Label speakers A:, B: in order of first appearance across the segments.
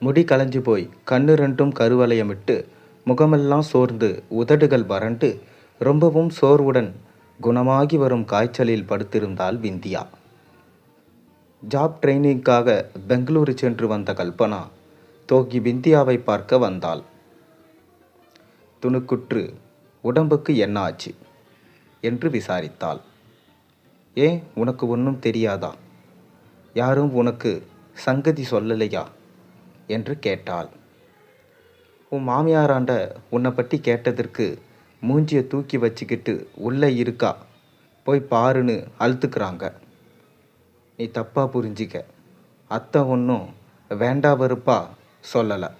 A: முடி களைஞ்சு போய் கண்ணு ரெண்டும் கருவளையமிட்டு முகமெல்லாம் சோர்ந்து உதடுகள் வறண்டு ரொம்பவும் சோர்வுடன் குணமாகி வரும் காய்ச்சலில் படுத்திருந்தாள் விந்தியா. ஜாப் ட்ரைனிங்காக பெங்களூரு சென்று வந்த கல்பனா தோகி விந்தியாவை பார்க்க வந்தாள். துணுக்குற்று உடம்புக்கு என்ன ஆச்சு? என்று விசாரித்தாள். ஏன் உனக்கு ஒன்றும் தெரியாதா? யாரும் உனக்கு சங்கதி சொல்லலையா? என்று கேட்டாள். உன் மாமியாராண்ட உன்னை பற்றி கேட்டதற்கு மூஞ்சியை தூக்கி வச்சுக்கிட்டு உள்ளே இருக்கா? போய் பாருன்னு அழுத்துக்கிறாங்க. நீ தப்பாக புரிஞ்சிக்க. அத்தை ஒன்றும் வேண்டா வெறுப்பா சொல்லலை.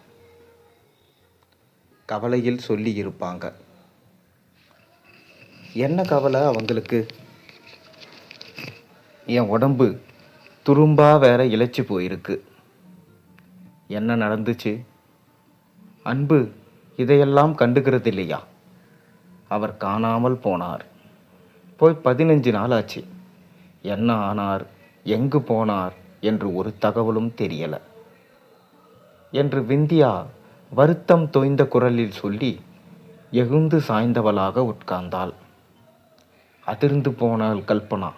A: கவலையில் சொல்லி இருப்பாங்க. என்ன கவலை அவங்களுக்கு? என் உடம்பு துரும்பா வேற இழைச்சி போயிருக்கு. என்ன நடந்துச்சு? அன்பு இதையெல்லாம் கண்டுக்கிறது இல்லையா அவர் காணாமல் போனார். போய் பதினஞ்சு நாள் ஆச்சு என்ன ஆனார்? எங்கு போனார்? என்று ஒரு தகவலும் தெரியல. என்று விந்தியா வருத்தம் தோய்ந்த குரலில் சொல்லி எகுந்து சாய்ந்தவளாக உட்கார்ந்தாள். அதிர்ந்து போனாள் கல்பனா.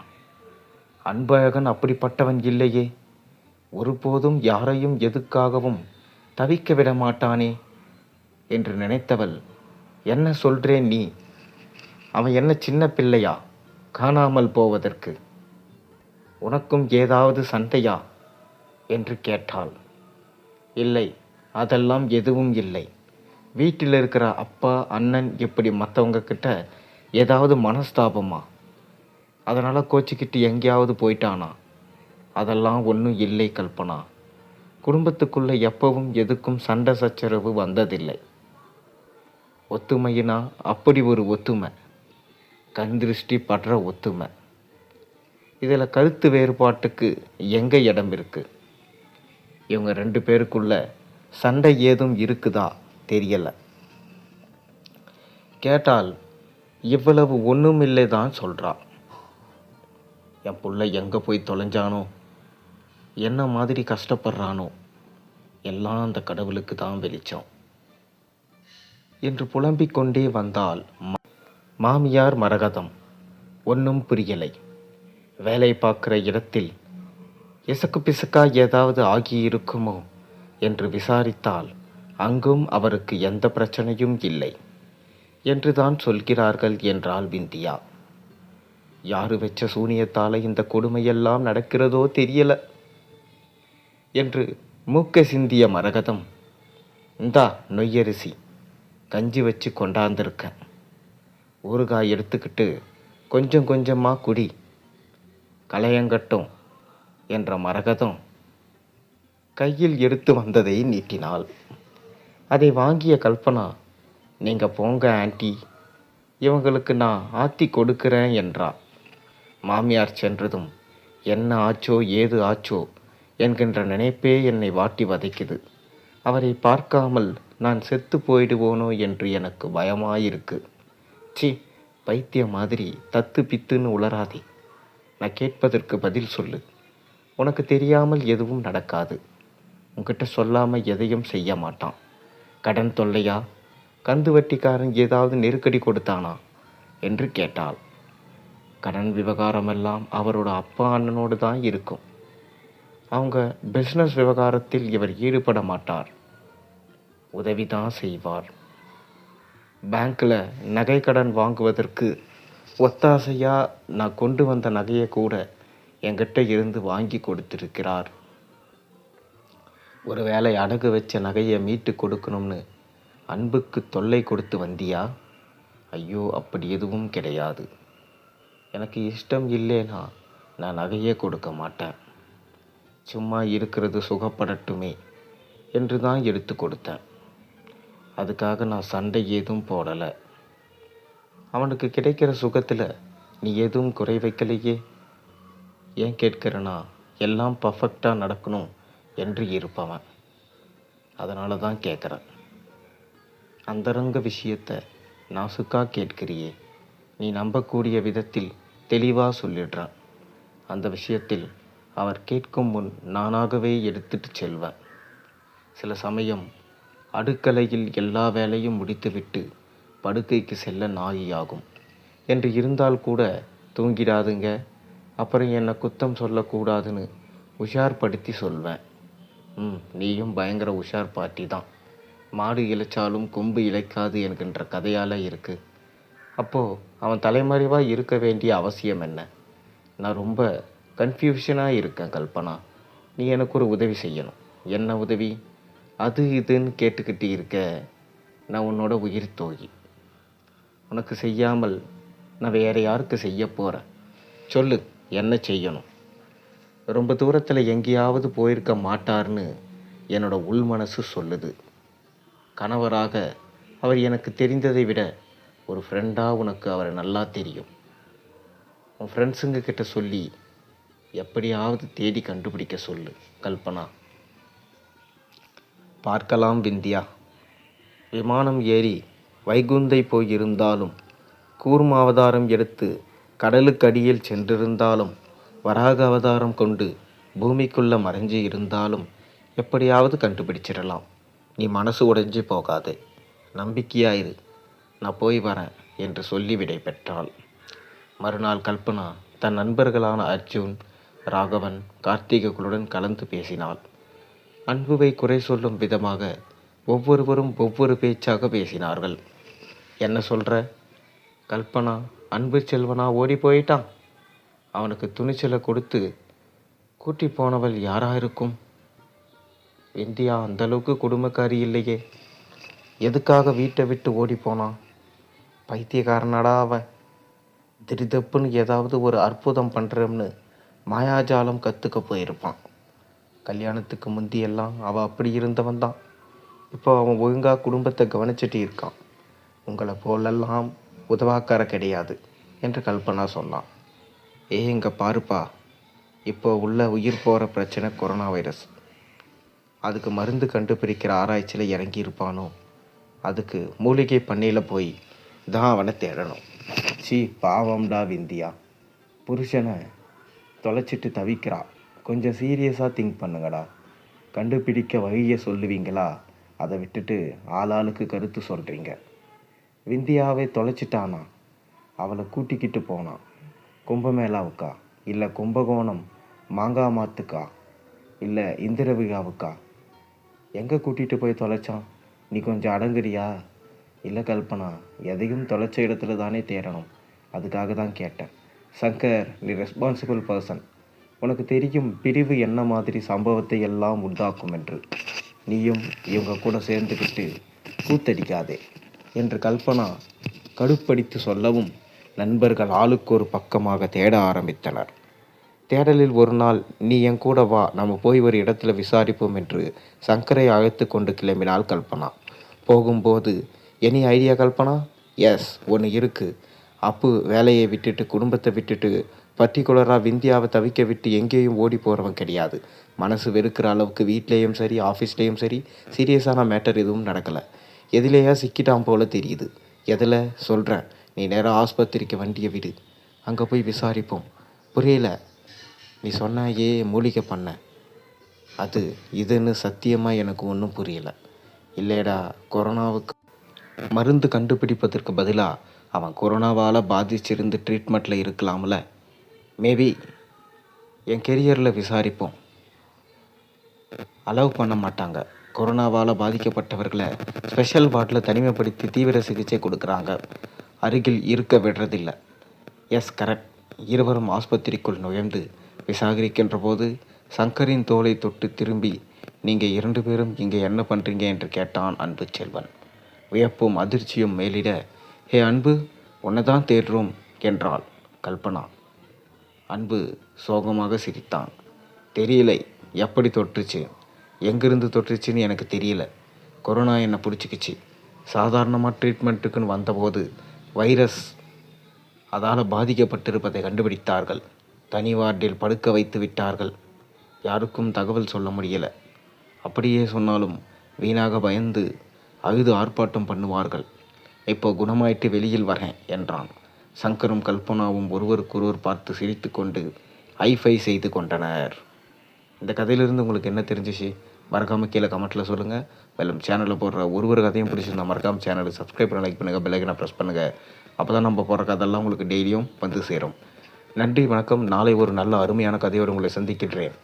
A: அன்பழகன் அப்படிப்பட்டவன் இல்லையே. ஒருபோதும் யாரையும் எதுக்காகவும் தவிக்க விட மாட்டானே என்று நினைத்தவள் என்ன சொல்றேன் நீ? அவன் என்ன சின்ன பிள்ளையா? காணாமல் போவதற்கு. உனக்கும் ஏதாவது சண்டையா? என்று கேட்டாள். இல்லை அதெல்லாம் எதுவும் இல்லை. வீட்டில் இருக்கிற அப்பா அண்ணன் இப்படி மற்றவங்க கிட்ட ஏதாவது மனஸ்தாபமா? அதனால் கோச்சிக்கிட்டு எங்கேயாவது போயிட்டானா? அதெல்லாம் ஒன்றும் இல்லை கல்பனா. குடும்பத்துக்குள்ளே எப்பவும் எதுக்கும் சண்டை சச்சரவு வந்ததில்லை. ஒத்துமையினா அப்படி ஒரு ஒத்துமை. கண் திருஷ்டி படுற ஒத்துமை. இதில் கருத்து வேறுபாட்டுக்கு எங்கே இடம் இருக்குது இவங்க ரெண்டு பேருக்குள்ள சண்டை ஏதும் இருக்குதா தெரியலை. கேட்டால் இவ்வளவு ஒன்றுமில்லை தான் சொல்கிறா என் பிள்ளை எங்கே போய் தொலைஞ்சானோ? என்ன மாதிரி கஷ்டப்படுறானோ எல்லாம் அந்த கடவுளுக்கு தான் வெளிச்சம். என்று புலம்பிக் கொண்டே வந்தால் மாமியார் மரகதம் ஒன்றும் புரியலை. வேலை பார்க்குற இடத்தில் இசக்கு பிசக்கா ஏதாவது ஆகியிருக்குமோ என்று விசாரித்தால் அங்கும் அவருக்கு எந்த பிரச்சனையும் இல்லை என்று தான் சொல்கிறார்கள் என்றாள் விந்தியா. யாரு வச்ச சூனியத்தால இந்த கொடுமையெல்லாம் நடக்கிறதோ தெரியலை. என்று மூக்க சிந்திய மரகதம் இந்தா நொய்யரிசி கஞ்சி வச்சு கொண்டாந்துருக்கேன் ஊறுகாய் எடுத்துக்கிட்டு கொஞ்சம் கொஞ்சமாக குடி. களையங்கட்டும் என்ற மரகதம் கையில் எடுத்து வந்ததை நீட்டினாள். அதை வாங்கிய கல்பனா நீங்கள் போங்க ஆண்டி. இவங்களுக்கு நான் ஆத்தி கொடுக்கிறேன் என்றா மாமியார் சென்றதும் என்ன ஆச்சோ ஏது ஆச்சோ? என்கின்ற நினைப்பே என்னை வாட்டி வதைக்குது. அவரை பார்க்காமல் நான் செத்து போயிடுவோனோ என்று எனக்கு பயமாயிருக்கு. சி பைத்திய மாதிரி தத்து பித்துன்னு உளராதே நான் கேட்பதற்கு பதில் சொல்லு. உனக்கு தெரியாமல் எதுவும் நடக்காது. உன்கிட்ட சொல்லாமல் எதையும் செய்ய மாட்டான். கடன் தொல்லையா? கந்து வட்டிக்காரன் ஏதாவது நெருக்கடி கொடுத்தானா? என்று கேட்டாள். கடன் விவகாரமெல்லாம் அவரோட அப்பா அண்ணனோடு தான் இருக்கும். அவங்க பிஸ்னஸ் விவகாரத்தில் இவர் ஈடுபட மாட்டார். உதவி தான் செய்வார். பேங்க்கில் நகை கடன் வாங்குவதற்கு ஒத்தாசையாக நான் கொண்டு வந்த நகையை கூட என்கிட்ட இருந்து வாங்கி கொடுத்திருக்கிறார். ஒருவேளை அடகு வச்ச நகையை மீட்டு கொடுக்கணும்னு அன்புக்கு தொல்லை கொடுத்து வந்தியா? ஐயோ அப்படி எதுவும் கிடையாது. எனக்கு இஷ்டம் இல்லைனா நான் நகையே கொடுக்க மாட்டேன். சும்மா இருக்கிறது சுகப்படட்டுமே என்று தான் எடுத்து கொடுத்தேன். அதுக்காக நான் சண்டை ஏதும் போடலை. அவனுக்கு கிடைக்கிற சுகத்தில் நீ எதுவும் குறை வைக்கலையே? ஏன் கேட்கிறனா எல்லாம் பர்ஃபெக்டாக நடக்கணும் என்று இருப்பவன். அதனால தான் கேட்குறேன். அந்தரங்க விஷயத்தை நாசுக்காக கேட்கிறியே? நீ நம்பக்கூடிய விதத்தில் தெளிவாக சொல்லிடுறான். அந்த விஷயத்தில் அவர் கேட்கும் முன் நானாகவே எடுத்துட்டு செல்வேன். சில சமயம் அடுக்கலையில் எல்லா வேலையும் முடித்துவிட்டு படுக்கைக்கு செல்ல நாயியாகும். என்று இருந்தால் கூட தூங்கிடாதுங்க. அப்புறம் என்னை குத்தம் சொல்லக்கூடாதுன்னு உஷார்படுத்தி சொல்வேன். ம் நீயும் பயங்கர உஷார் பாட்டி தான். மாடு இழைச்சாலும் கொம்பு இழைக்காது என்கின்ற கதையால் இருக்கு. அப்போது அவன் தலைமறைவாக இருக்க வேண்டிய அவசியம் என்ன? நான் ரொம்ப கன்ஃபியூஷனாக இருக்கேன் கல்பனா. நீ எனக்கு ஒரு உதவி செய்யணும். என்ன உதவி? அது இதுன்னு கேட்டுக்கிட்டு இருக்க. நான் உன்னோட உயிர் தோகி உனக்கு செய்யாமல் நான் வேறு யாருக்கு செய்ய போகிறேன் சொல்லு என்ன செய்யணும்? ரொம்ப தூரத்தில் எங்கேயாவது போயிருக்க மாட்டார்னு என்னோட உள் மனசு சொல்லுது. கணவராக அவர் எனக்கு தெரிந்ததை விட ஒரு ஃப்ரெண்டாக உனக்கு அவரை நல்லா தெரியும். உன் ஃப்ரெண்ட்ஸுங்க கிட்ட சொல்லி எப்படியாவது தேடி கண்டுபிடிக்க சொல்லு கல்பனா. பார்க்கலாம் விந்தியா. விமானம் ஏறி வைகுந்தை போயிருந்தாலும் கூர்ம அவதாரம் எடுத்து கடலுக்கடியில் சென்றிருந்தாலும் வராக அவதாரம் கொண்டு பூமிக்குள்ளே மறைஞ்சு இருந்தாலும் எப்படியாவது கண்டுபிடிச்சிடலாம். நீ மனசு உடைஞ்சு போகாதே. நம்பிக்கையாயிரு நான் போய் வரேன் என்று சொல்லி விடை பெற்றாள் மறுநாள் கல்பனா தன் நண்பர்களான அர்ஜுன் ராகவன் கார்த்திகர்களுடன் கலந்து பேசினாள். அன்புவை குறை சொல்லும் விதமாக ஒவ்வொருவரும் ஒவ்வொரு பேச்சாக பேசினார்கள். என்ன சொல்கிற கல்பனா அன்பு செல்வனா ஓடி போயிட்டான். அவனுக்கு துணிச்சலை கொடுத்து கூட்டி போனவள் யாராக இருக்கும்? இந்தியா அந்த அளவுக்கு குடும்பக்காரி இல்லையே. எதுக்காக வீட்டை விட்டு ஓடி போனான் பைத்தியக்காரனடா அவன். திரிதப்புன்னு ஏதாவது ஒரு அற்புதம் பண்ணுறோம்னு மாயாஜாலம் கற்றுக்க போயிருப்பான். கல்யாணத்துக்கு முந்தியெல்லாம் அவள் அப்படி இருந்தவன் தான். இப்போ அவன் ஒழுங்காக குடும்பத்தை கவனிச்சிட்டு இருக்கான். உங்களை போலெல்லாம் உதவாக்கார கிடையாது என்று கல்பனா சொன்னான். ஏ இங்கே பாருப்பா. இப்போ உள்ள உயிர் போகிற பிரச்சனை கொரோனா வைரஸ். அதுக்கு மருந்து கண்டுபிடிக்கிற ஆராய்ச்சியில் இறங்கி இருப்பானோ? அதுக்கு மூலிகை பண்ணையில் போய் தான் அவனை தேடணும். சி பாவம்டா விந்தியா. புருஷனை தொலைச்சிட்டு தவிக்கிறா. கொஞ்சம் சீரியஸாக திங்க் பண்ணுங்கடா. கண்டுபிடிக்க வழியை சொல்லுவீங்களா? அதை விட்டுட்டு ஆளாளுக்கு கருத்து சொல்கிறீங்க விந்தியாவை தொலைச்சிட்டானா? அவளை கூட்டிக்கிட்டு போனான் கும்பமேளாவுக்கா? இல்லை கும்பகோணம் மாங்காமாத்துக்கா? இல்லை இந்திர விழாவுக்கா எங்கே கூட்டிகிட்டு போய் தொலைச்சான் நீ கொஞ்சம் அடங்குறியா? இல்லை கல்பனா எதையும் தொலைச்ச இடத்துல தானே தேடணும் அதுக்காக தான் கேட்டேன். சங்கர் நீ ரெஸ்பான்சிபிள் பர்சன் உனக்கு தெரியும் பிரிவு என்ன மாதிரி சம்பவத்தை எல்லாம் உண்டாக்கும் என்று. நீயும் இவங்க கூட சேர்ந்துக்கிட்டு கூத்தடிக்காதே என்று கல்பனா கடுப்படித்து சொல்லவும் நண்பர்கள் ஆளுக்கு ஒரு பக்கமாக தேட ஆரம்பித்தனர். தேடலில் ஒரு நாள் நீ என் கூட வா நம்ம போய் ஒரு இடத்துல விசாரிப்போம் என்று சங்கரை அழைத்து கொண்டு கிளம்பினாள் கல்பனா. போகும்போது எனி ஐடியா கல்பனா? எஸ் ஒன்று இருக்குது அப்பு வேலையை விட்டுட்டு குடும்பத்தை விட்டுட்டு பர்டிகுலராக விந்தியாவை தவிக்க விட்டு எங்கேயும் ஓடி போகிறவன் கிடையாது. மனசு வெறுக்கிற அளவுக்கு வீட்லேயும் சரி ஆஃபீஸ்லேயும் சரி சீரியஸான மேட்டர் எதுவும் நடக்கலை. எதிலேயா சிக்கிட்டான் போல தெரியுது. எதில்? சொல்கிறேன் நீ நேராக ஆஸ்பத்திரிக்கு வண்டியை விடு. அங்கே போய் விசாரிப்போம். புரியல. நீ சொன்ன ஏ மூலிகை பண்ண. அது இதுன்னு சத்தியமாக எனக்கு ஒன்றும் புரியலை. இல்லைடா கொரோனாவுக்கு மருந்து கண்டுபிடிப்பதற்கு பதிலாக அவன் கொரோனாவால் பாதிச்சிருந்து ட்ரீட்மெண்ட்டில் இருக்கலாம்ல. மேபி என் கெரியரில் விசாரிப்போம். அலோவ் பண்ண மாட்டாங்க. கொரோனாவால் பாதிக்கப்பட்டவர்களை ஸ்பெஷல் வார்டில் தனிமைப்படுத்தி தீவிர சிகிச்சை கொடுக்குறாங்க. அருகில் இருக்க விடுறதில்லை. எஸ் கரெக்ட் இருவரும் ஆஸ்பத்திரிக்குள் நுழைந்து விசாகரிக்கின்ற போது சங்கரின் தோலை தொட்டு திரும்பி நீங்கள் இரண்டு பேரும் இங்கே என்ன பண்ணுறீங்க என்று கேட்டான் அன்பு செல்வன். வியப்பும் அதிர்ச்சியும் மேலிட ஹே அன்பு உன்னை தான் தேடுறோம் என்றாள் கல்பனா. அன்பு சோகமாக சிரித்தான். தெரியலை எப்படி தொற்றுச்சு? எங்கிருந்து தொற்றுச்சுன்னு எனக்கு தெரியல. கொரோனா என்னை பிடிச்சிக்கிச்சு. சாதாரணமாக ட்ரீட்மெண்ட்டுக்குன்னு வந்தபோது வைரஸ் அதால் பாதிக்கப்பட்டிருப்பதை கண்டுபிடித்தார்கள். தனி வார்டில் படுக்க வைத்து விட்டார்கள். யாருக்கும் தகவல் சொல்ல முடியல. அப்படியே சொன்னாலும் வீணாக பயந்து அழுது ஆர்ப்பாட்டம் பண்ணுவார்கள். இப்போ குணமாயிட்டு வெளியில் வரேன் என்றான். சங்கரும் கல்பனாவும் ஒருவருக்கொருவர் பார்த்து சிரித்துக்கொண்டு ஐஃபை செய்து கொண்டனர். இந்த கதையிலிருந்து உங்களுக்கு என்ன தெரிஞ்சிச்சு? மறக்காமல் கீழே கமெண்ட்டில் சொல்லுங்கள் மேலும் சேனலில் போடுற ஒரு ஒரு கதையும் பிடிச்சிருந்தா மறக்காமல் சேனலை சப்ஸ்கிரைப் பண்ண லைக் பண்ணுங்கள் பெல்லைக்கனை ப்ரெஸ் பண்ணுங்கள் அப்போ தான் நம்ம போடுற கதையெல்லாம் உங்களுக்கு டெய்லியும் வந்து சேரும். நன்றி வணக்கம். நாளை ஒரு நல்ல அருமையான கதையோடு உங்களை சந்திக்கின்றேன்.